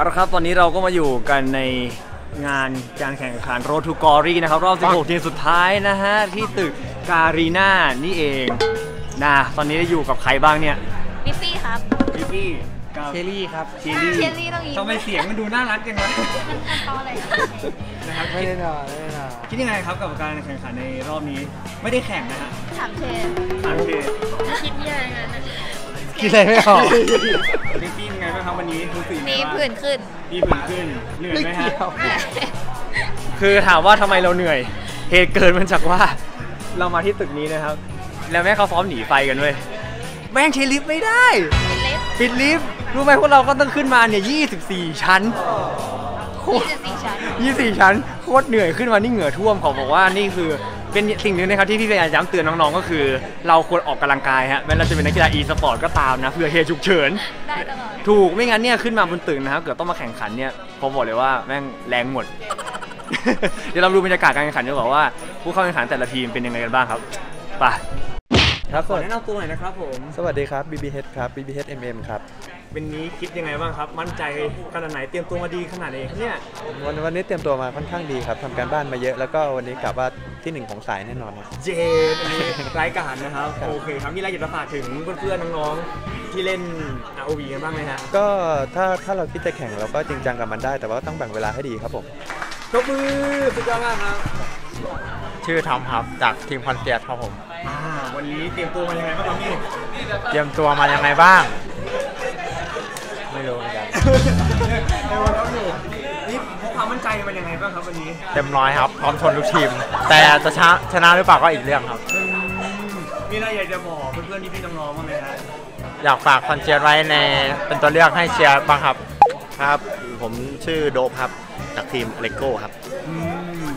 เอาละครับตอนนี้เราก็มาอยู่กันในงานการแข่งขัน Road to Glory นะครับรอบ 16 ทีมสุดท้ายนะฮะ ที่ตึกการีนานี่เองนะตอนนี้อยู่กับใครบ้างเนี่ยมิฟฟี่ครับพี่พี่กับเชอรี่ครับเชลลี่เชลลี่ต้องยิ้มทำไมเสียงมันดูน่ารักจังวะตอนอะไรนะครับไม่คิดได้นอนไม่ได้นอนคิดยังไงครับกับการแข่งขันในรอบนี้ ไม่ได้แข่งนะฮะถามเชนโอเคคิดยังไงนะคิดอะไรไม่ออกพี่พี่เป็นไงบ้างครับวันนี้รู้สึกยังไงมีบ้างผื่นขึ้น มีผื่นขึ้นเหนื่อยไหมฮะแหม่คือถามว่าทำไมเราเหนื่อย เหตุเกิดมาจากว่าเรามาที่ตึกนี้นะครับ แล้วแม่งเขาซ้อมหนีไฟกันเว้ยแม่งใช้ลิฟต์ไม่ได้เป็นเล็บปิดลิฟต์รู้ไหมพวกเราก็ต้องขึ้นมาเนี่ย24 ชั้นโคยี่ตรสิบสี่ชั้น 24 ชั้นโคตรเหนื่อยขึ้นมานี่เหงื่อท่วมขอบอกว่านี่คือ เป็นสิ่งหนึ่งนะครับที่พี่พยายามย้ำเตือนน้องๆก็คือ เราควรออกกำลังกายฮะแม้เราจะเป็นนักกีฬา e สปอร์ตก็ตามนะเพื่อเหตุฉุกเฉินได้ตลอดถูกไม่งั้นเนี่ยขึ้นมาบนตึกนะครับเกิดต้องมาแข่งขันเนี่ยผมบอกเลยว่าแม่งแรงหมด เดี๋ยวเราดูบรรยากาศการแข่งขันดีกว่าว่าผู้เข้าแข่งขันแต่ละทีมเป็นยังไงกันบ้างครับไป ครับขสอวัสแนะดีนำตัวหน่อยนะครับผม สวัสดีครับ BBH ครับ BBH MM ครับเป็นนี้คิดยังไงบ้างครับ มั่นใจขนาดไหนเตรียมตัวมาดีขนาดไหนเนี่ยวันวันนี้เตรียมตัวมาค่อนข้างดีครับทำการบ้านมาเยอะแล้วก็วันนี้กลับว่าที่หนึ่งของสายแน่นอนครับเจนอันนี้รายการนะครับครับโอเคครับมีอะไรอยากจะฝากถึงเพื่อนๆน้องๆที่เล่น ROV กันบ้างไหมฮะก็ถ้าถ้าเราคิดจะแข่งเราก็จริงจังกับมันได้ แต่ว่าต้องแบ่งเวลาให้ดีครับผมยกมือสุดยอดมากครับ ชื่อทอมครับจากทีมคอนเซียร์ครับผมอ่า วันนี้เตรียมตัวมายังไงบ้างครับพี่เตรียมตัวมายังไงบ้าง ไม่รู้เหมือนกัน ในวันรับหนึ่งนี่พกความมั่นใจมันยังไงบ้างครับวันนี้เต็มร้อยครับ พร้อมชนทุกทีม แต่จะชนะชนะหรือเปล่าก็อีกเรื่องครับอืมมีอะไรอยากจะบอกเพื่อนๆพี่ๆน้องๆบ้างไหมฮะอยากฝากคอนเซียร์ไว้ในเป็นตัวเลือกให้เชียร์บ้างครับ ครับ ผมชื่อโดบครับ จากทีมเลโก้ครับ อืม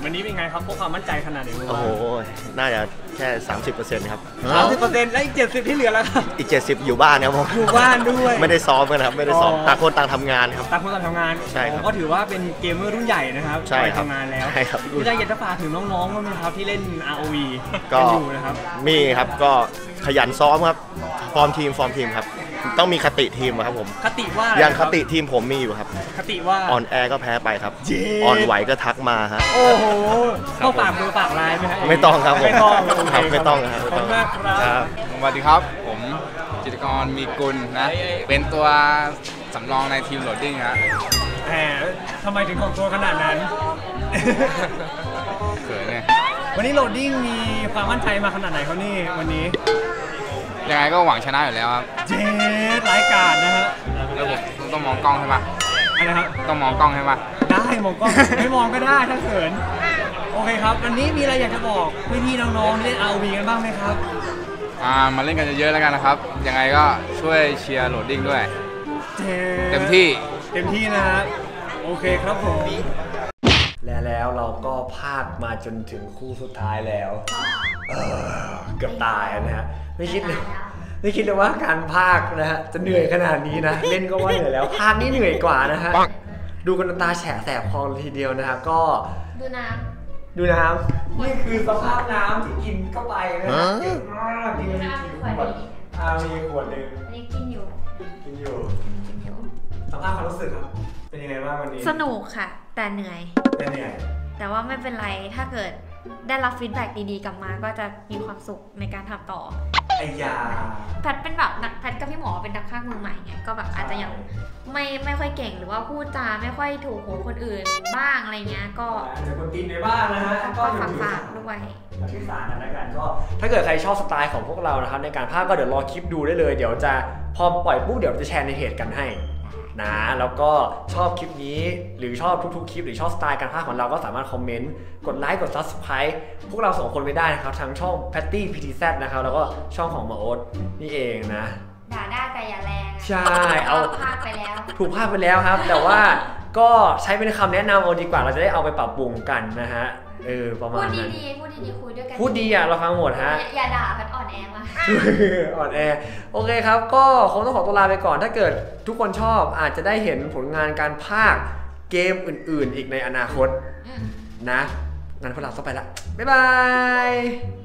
วันนี้เป็นไงครับพกความมั่นใจขนาดไหนบ้างโอ้โห น่าจะแค่ 30%ครับ สามสิบเปอร์เซ็นต์แล้วอีกเจ็ดสิบที่เหลือแล้วครับอีก 70 อยู่บ้านครับผมอยู่บ้านด้วย ไม่ได้ซ้อมกันครับ ไม่ได้ซ้อมอ๋อต่างคนต่างทำงานครับ ต่างคนต่างทำงานใช่ครับผมก็ถือว่าเป็นเกมเมอร์รุ่นใหญ่นะครับใช่ครับวัยทำงานแล้วใช่ครับมีอะไรอยากจะฝากถึงน้องๆบ้างไหมครับที่เล่น ROV ก็กันอยู่นะครับ มีครับ ก็ขยันซ้อมครับ ฟอร์มทีม ฟอร์มทีมครับ ต้องมีคติทีมอะครับผมคติว่าอะไรอย่างนะครับติทีมผมมีอยู่ครับ คติว่าอ่อนแอก็แพ้ไปครับเย้อ่อนไหวก็ทักมาฮะโอ้โหต้องฝากเบอร์ฝากไลน์ไหมฮะไม่ต้องครับผมไม่ต้องครับโเคไม่ต้องครับขอบคุณมากคครัรับบสวัสดีครับ ผมจิตรกรมีกุลนะ เป็นตัวสำรองในทีมโหลดดิ้งครับแหมทำไมถึงของตัวขนาดนั้นเขินเนี่ยวันนี้โหลดดิ้งมีความมั่นใจมาขนาดไหนเขานี่วันนี้ ยังไงก็หวังชนะอยู่แล้วครับเจดรายการนะฮะแล้วผมต้องมองกล้องใช่ปะอะไรครับต้องมองกล้องใช่ปะได้มองกล้องไม่มองก็ได้ถ้าเขินโอเคครับ วันนี้มีอะไรอยากจะบอกพี่ๆน้องๆที่เล่น ROV กันบ้างไหมครับอ่ามาเล่นกันเยอะๆแล้วกันนะครับ ยังไงก็ช่วยเชียร์โหลดดิ้งด้วยเจดเต็มที่เต็มที่นะฮะโอเคครับผมและแล้วเราก็พากมาจนถึงคู่สุดท้ายแล้ว เออเกือบตายนะฮะไม่คิดเลยไม่คิดเลยว่าการพากนะฮะจะเหนื่อยขนาดนี้นะ เล่นก็ว่าเหนื่อยแล้วพากนี่เหนื่อยกว่านะฮะดูกันตาแฉะแสบคอเลยทีเดียวนะฮะก็ดูน้ดูน้ำนี่คือสภาพน้ำที่กินเข้าไปนะฮะเยอะมากกินกันกี่ขวดอ่ามีขวดหนึ่งำอันนี้กินอยู่กินอยู่กินอยู่สภาพความรู้สึกครับเป็นยังไงบ้างวันนี้ สนุกค่ะ แต่เหนื่อยเป็นยังไงแต่ว่าไม่เป็นไรถ้าเกิด ได้รับฟีดแบ็กดีๆกลับมาก็จะมีความสุขในการทำต่อไอ้ยาแพทเป็นแบบนักแพทกับพี่หมอเป็นนักพากย์มือใหม่ไงก็แบบอาจจะยังไม่ไม่ค่อยเก่งหรือว่าพูดจาไม่ค่อยถูกหูคนอื่นบ้างอะไรเงี้ยก็อาจจะคนตีนในบ้านนะฮะก็อยู่ฝากที่ฝากๆด้วยที่สารกันแล้วกันก็ถ้าเกิดใครชอบสไตล์ของพวกเรานะครับในการพากย์ก็เดี๋ยวรอคลิปดูได้เลย เดี๋ยวจะพอปล่อยปุ๊บเดี๋ยวจะแชร์ในเพจกันให้ นะแล้วก็ชอบคลิปนี้หรือชอบทุกๆคลิป หรือชอบสไตล์การพากย์ของเราก็สามารถคอมเมนต์กดไลค์กด subscribe พวกเราสองคนไปได้นะครับทั้งช่อง Patty PTZ นะครับแล้วก็ช่องของหมาโอ๊ตนี่เองนะ ด่าได้แต่อย่าแรงอะใช่เอาพากย์ไปแล้ว ถูกภาพไปแล้วครับ แต่ว่าก็ใช้เป็นคำแนะนำเอาดีกว่าเราจะได้เอาไปปรับปรุงกันนะฮะ เออประพูมาดณนั้นดีๆพูดดีๆคุยด้วยกันพูดดีอะเราฟังหมดฮะ อย่าอย่าด่าแพทอ่อนแอมากอ่อนแอโอเคครับ ก็คงต้องขอตัวลาไปก่อน ถ้าเกิดทุกคนชอบอาจจะได้เห็นผลงานการภาคเกมอื่น ๆ อีกในอนาคตอืมนะงั้นพวกเราต้องไปละบ๊ายบาย